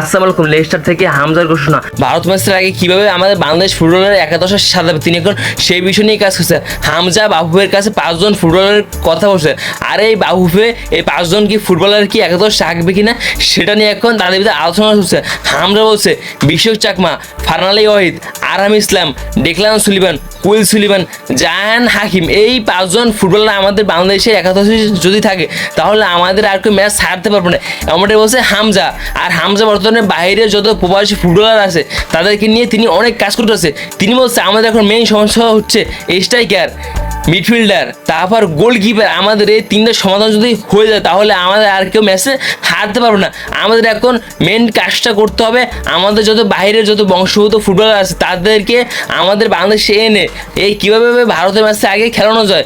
আসসালামু আলাইকুম লেস্টার থেকে হামজার ঘোষণা। ভারত ম্যাচের আগে কীভাবে আমাদের বাংলাদেশ ফুটবলের একাদশ সাজাবে তিনি এখন সেই বিষয় নিয়ে কাজ করছে। হামজা বাবুফের কাছে পাঁচজন ফুটবলারের কথা বলছে। আর এই বাবুফে এই পাঁচজন কি ফুটবলার কি একাদশ থাকবে কিনা, সেটা নিয়ে এখন তাদের ভিতরে আলোচনা হচ্ছে। হামজা বলছে বিশ্বক Chakma Farnali Wahid, Aram Islam, Declan Sullivan Quill Sullivan Zayan Hakim, এই পাঁচজন ফুটবলার আমাদের বাংলাদেশের একাদশে যদি থাকে, তাহলে আমাদের আর কেউ ম্যাচ হারতে পারবে না। এমনটাই বলছে হামজা। আর হামজা বর্তমানে বাইরে যত প্রবাসী ফুটবলার আছে, তাদেরকে নিয়ে তিনি অনেক কাজ করতেছে। তিনি বলছে, আমাদের এখন মেইন সমস্যা হচ্ছে স্ট্রাইকার মিডফিল্ডার তারপর গোলকিপার আমাদের এই তিনটা সমাধান যদি হয়ে যায়, তাহলে আমাদের আর কেউ ম্যাচে হারতে পারবে না। আমাদের এখন মেন কাজটা করতে হবে, আমাদের যত বাইরের যত বংশগত ফুটবলার আছে, তাদেরকে আমাদের বাংলাদেশে এনে, এই কীভাবে ভারতের ম্যাচে আগে খেলানো যায়,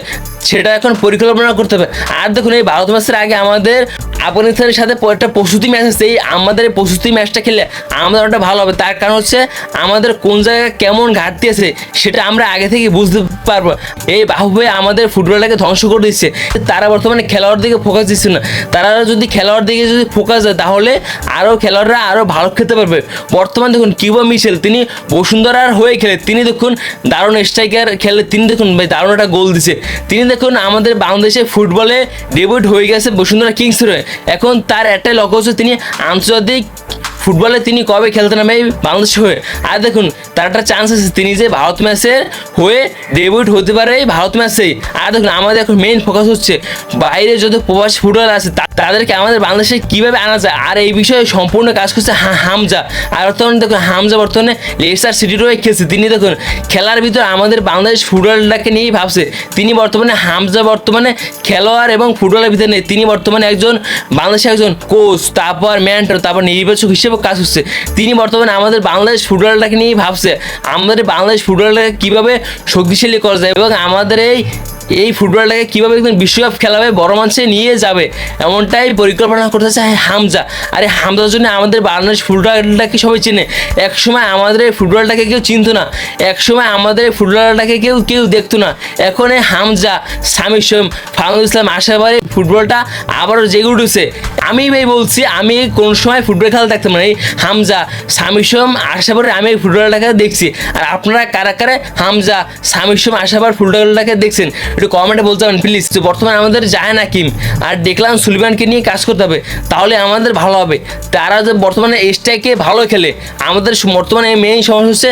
সেটা এখন পরিকল্পনা করতে হবে। আর দেখুন, এই ভারত ম্যাচের আগে আমাদের আফগানিস্তানের সাথে একটা প্রস্তুতি ম্যাচ আছে, এই আমাদের এই প্রস্তুতি ম্যাচটা খেলে আমাদের ওটা ভালো হবে। তার কারণ হচ্ছে আমাদের কোন জায়গায় কেমন ঘাটতি আছে, সেটা আমরা আগে থেকে বুঝতে পারব। এই বাহুবে আমাদের ফুটবলটাকে ধ্বংস করে দিচ্ছে। তারা বর্তমানে খেলোয়াড় দিকে ফোকাস দিচ্ছে না। তারা যদি খেলোয়াড় দিকে যদি ফোকাস দেয়, তাহলে আরও খেলোয়াড়রা আরও ভালো খেলতে পারবে। বর্তমান দেখুন, কিউবা মিশেল, তিনি বসুন্ধরার হয়ে খেলে, তিনি দেখুন দারুণ স্ট্রাইকার খেলে, তিনি দেখুন ভাই দারুণ একটা গোল দিছে। তিনি দেখুন আমাদের বাংলাদেশে ফুটবলে ডেবিউট হয়ে গেছে বসুন্ধরা কিংস হয়ে। এখন তার একটাই লক্ষ্য হচ্ছে তিনি আন্তর্জাতিক ফুটবলে তিনি কবে খেলতে নামে বাংলাদেশ হয়ে? আর দেখুন, তার একটা চান্স আছে। তিনি যে ভারত ম্যাচের হয়ে ডেবিউট হতে পারে ভারত ম্যাচেই আর দেখুন, আমাদের এখন মেইন ফোকাস হচ্ছে বাইরে যত প্রবাসী ফুটবল আছে তাদেরকে আমাদের বাংলাদেশে কীভাবে আনা যায়? আর এই বিষয়ে সম্পূর্ণ কাজ করছে হামজা। আর বর্তমানে দেখুন, হামজা বর্তমানে লেস্টার সিটির হয়ে খেলছে। তিনি দেখুন, খেলার ভিতরে আমাদের বাংলাদেশ ফুটবলটাকে নিয়েই ভাবছে। তিনি বর্তমানে হামজা বর্তমানে খেলোয়াড় এবং ফুটবলের ভিতরে নেই। তিনি বর্তমানে একজন বাংলাদেশের একজন কোচ তারপর ম্যান্টার তারপর নির্বাচক হিসেবে কাজ হচ্ছে তিনি বর্তমানে আমাদের বাংলাদেশ ফুটবলটাকে নিয়েই ভাবছে। আমাদের বাংলাদেশ ফুটবলটাকে কীভাবে শক্তিশালী করা যায় এবং আমাদের এই এই ফুটবলটাকে কীভাবে একদম বিশ্বকাপ খেলাবে, বড় মঞ্চে নিয়ে যাবে, এমনটাই পরিকল্পনা করতেছে হামজা। আর এই হামজার জন্য আমাদের বাংলাদেশ ফুটবলটাকে সবাই চেনে। একসময় আমাদের এই ফুটবলটাকে কেউ চিনত না। একসময় আমাদের এই ফুটবলটাকে কেউ কেউ দেখতো না। এখন এই হামজা সামি সোম ফারুল ইসলাম আসার পরে ফুটবলটা আবারও জেগে উঠেছে। আমি ভাই বলছি, আমি কোন সময় ফুটবল খেলা দেখতাম না। এই হামজা সামি সোম পরে আমি এই ফুটবলটাকে দেখছি। আর আপনারা কারা কারা হামজা সামি সোম পর ফুটবলটাকে দেখছেন? একটু কমেন্টে বলতে পারেন প্লিজ তো বর্তমানে আমাদের জাহান হাকিম আর দেখলাম সুলিমানকে নিয়ে কাজ করতে হবে। তাহলে আমাদের ভালো হবে। তারা যে বর্তমানে স্ট্রাইকে ভালো খেলে, আমাদের বর্তমানে মেইন সমস্যা হচ্ছে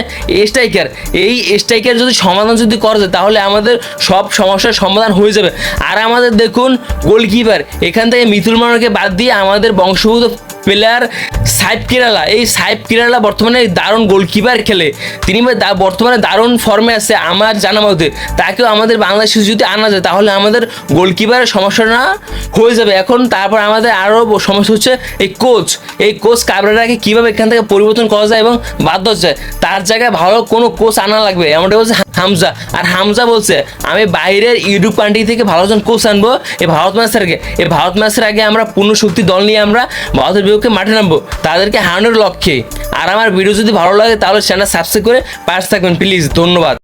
স্ট্রাইকার এই স্ট্রাইকার যদি সমাধান যদি করা যায়, তাহলে আমাদের সব সমস্যার সমাধান হয়ে যাবে। আর আমাদের দেখুন গোলকিপার এখান থেকে মিতুল মানকে বাদ দিয়ে আমাদের বংশগত প্লেয়ার সাইফ কিরালা। এই সাইফ কিরালা বর্তমানে দারুণ গোলকিপার খেলে। তিনি বর্তমানে দারুণ ফর্মে আছে, আমার জানা মতে। তাকেও আমাদের বাংলাদেশে যদি আনা যায়, তাহলে আমাদের গোলকিপারের সমস্যা না হয়ে যাবে। এখন তারপর আমাদের আরও সমস্যা হচ্ছে, এই কোচ এই কোচ কাবরাটাকে কীভাবে এখান থেকে পরিবর্তন করা যায় এবং বাধ্য যায় তার জায়গায় ভালো কোনো কোচ আনা লাগবে? এমনটা বলছে হামজা। আর হামজা বলছে, আমি বাইরের ইউরোপ কান্ট্রি থেকে ভালো একজন কোচ আনব, এই ভারত ম্যাচের আগে। এই ভারত ম্যাচের আগে আমরা পূর্ণ শক্তি দল নিয়ে আমরা ভারতের বিপক্ষে মাঠে নামবো। তাদেরকে হারানোর লক্ষ্যে। আর আমার ভিডিও যদি ভালো লাগে, তাহলে চ্যানেল সাবস্ক্রাইব করে পাশে থাকবেন। প্লিজ ধন্যবাদ।